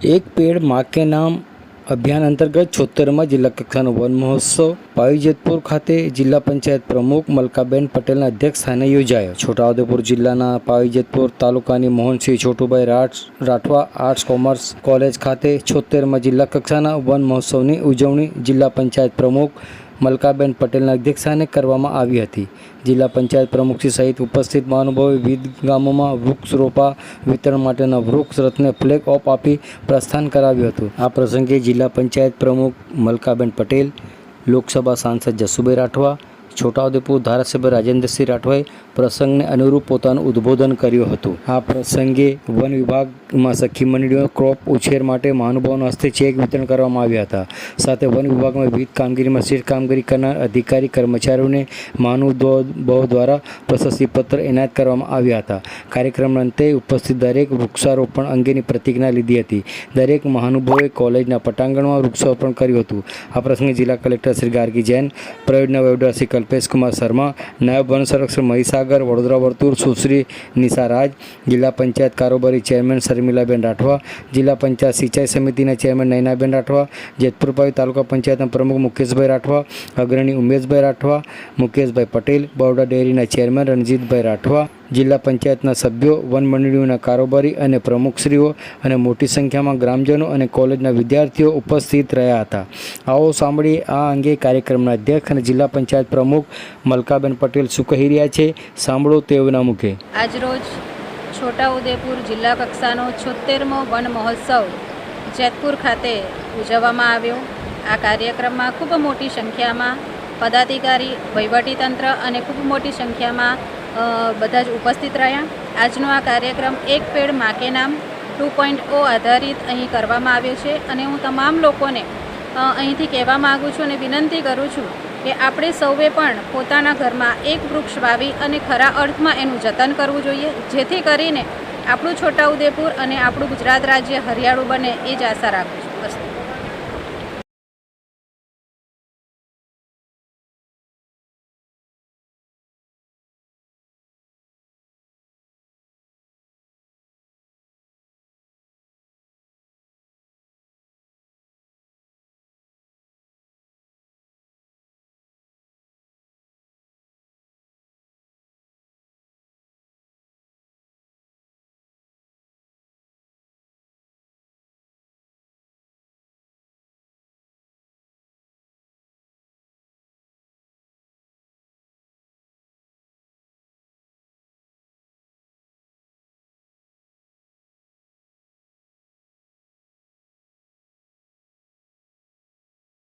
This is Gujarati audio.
એક પેડમાં કે નામ અભિયાન અંતર્ગત છોતેરમાં જિલ્લા કક્ષાનો વન મહોત્સવ પાવીજેતપુર ખાતે જિલ્લા પંચાયત પ્રમુખ મલકાબેન પટેલના અધ્યક્ષ સ્થાને યોજાયો. છોટાઉદેપુર જિલ્લાના પાવીજેતપુર તાલુકાની Mohansinh Chhotubhai Rath, Rathwa arts commerce college ખાતે છોતેરમાં જિલ્લા કક્ષાના વન મહોત્સવની ઉજવણી જિલ્લા પંચાયત પ્રમુખ મલકાબેન પટેલના અધ્યક્ષસ્થાને કરવામાં આવી હતી. જિલ્લા પંચાયત પ્રમુખશ્રી સહિત ઉપસ્થિત મહાનુભાવોએ વિવિધ ગામોમાં વૃક્ષ રોપા વિતરણ માટેના વૃક્ષ રથને ફ્લેગ ઓફ આપી પ્રસ્થાન કરાવ્યું હતું. આ પ્રસંગે જિલ્લા પંચાયત પ્રમુખ મલકાબેન પટેલ, લોકસભા સાંસદ જસુભાઈ રાઠવા છોટાઉદેપુર ધારાસભ્ય રાજેન્દ્રસિંહ રાઠવાએ પ્રસંગને અનુરૂપ પોતાનું ઉદ્બોધન કર્યું હતું. આ પ્રસંગે વન વિભાગમાં સખી મંડળીઓ ક્રોપ ઉછેર માટે મહાનુભાવોના હસ્તે ચેક વિતરણ કરવામાં આવ્યા હતા. સાથે વન વિભાગમાં વિવિધ કામગીરીમાં શ્રેષ્ઠ કામગીરી કરનાર અધિકારી, કર્મચારીઓને મહાનુભાવો દ્વારા પ્રશસ્તિપત્ર એનાયત કરવામાં આવ્યા હતા. કાર્યક્રમના અંતે ઉપસ્થિત દરેક વૃક્ષારોપણ અંગેની પ્રતિજ્ઞા લીધી હતી. દરેક મહાનુભાવોએ કોલેજના પટાંગણમાં વૃક્ષારોપણ કર્યું હતું. આ પ્રસંગે જિલ્લા કલેક્ટર શ્રી ગાર્ગી જૈન પ્રયોજના વહીવટદાર શ્રી કલ્પેશકુમાર શર્મા નાયબ વન સંરક્ષક મહીસાગર વડોદરા વર્તુળ સુશ્રી નિશા રાજ જિલ્લા પંચાયત કારોબારી ચેરમેન શર્મિલાબેન રાઠવા જિલ્લા પંચાયત સિંચાઈ સમિતિના ચેરમેન નયનાબેન રાઠવા જેતપુર પાવી તાલુકા પંચાયતના પ્રમુખ મુકેશભાઈ રાઠવા અગ્રણી ઉમેશભાઈ રાઠવા મુકેશભાઈ પટેલ બરોડા ડેરીના ચેરમેન રણજીતભાઈ રાઠવા જિલ્લા પંચાયતના સભ્યો, વન મંડળીઓના કારોબારી અને પ્રમુખશ્રીઓ અને મોટી સંખ્યામાં ગ્રામજનો અને કોલેજના વિદ્યાર્થીઓ ઉપસ્થિત રહ્યા હતા. આવો સાંભળી આ અંગે કાર્યક્રમના અધ્યક્ષ અને જિલ્લા પંચાયત પ્રમુખ મલકાબેન પટેલ શું કહી રહ્યા છે? સાંભળો તેઓના મુખે. આજરોજ છોટાઉદેપુર જિલ્લા કક્ષાનો છોતેરમો વન મહોત્સવ જેતપુર ખાતે ઉજવવામાં આવ્યો. આ કાર્યક્રમમાં ખૂબ મોટી સંખ્યામાં પદાધિકારી, વહીવટીતંત્ર અને ખૂબ મોટી સંખ્યામાં બધા જ ઉપસ્થિત રહ્યા. આજનો આ કાર્યક્રમ એક પેડ માકે નામ ટુ પોઈન્ટ ઓ આધારિત અહીં કરવામાં આવ્યો છે અને હું તમામ લોકોને અહીંથી કહેવા માગું છું અને વિનંતી કરું છું કે આપણે સૌએ પણ પોતાના ઘરમાં એક વૃક્ષ વાવી અને ખરા અર્થમાં એનું જતન કરવું જોઈએ. જેથી કરીને આપણું છોટાઉદેપુર અને આપણું ગુજરાત રાજ્ય હરિયાળું બને એ જ આશા રાખું છું.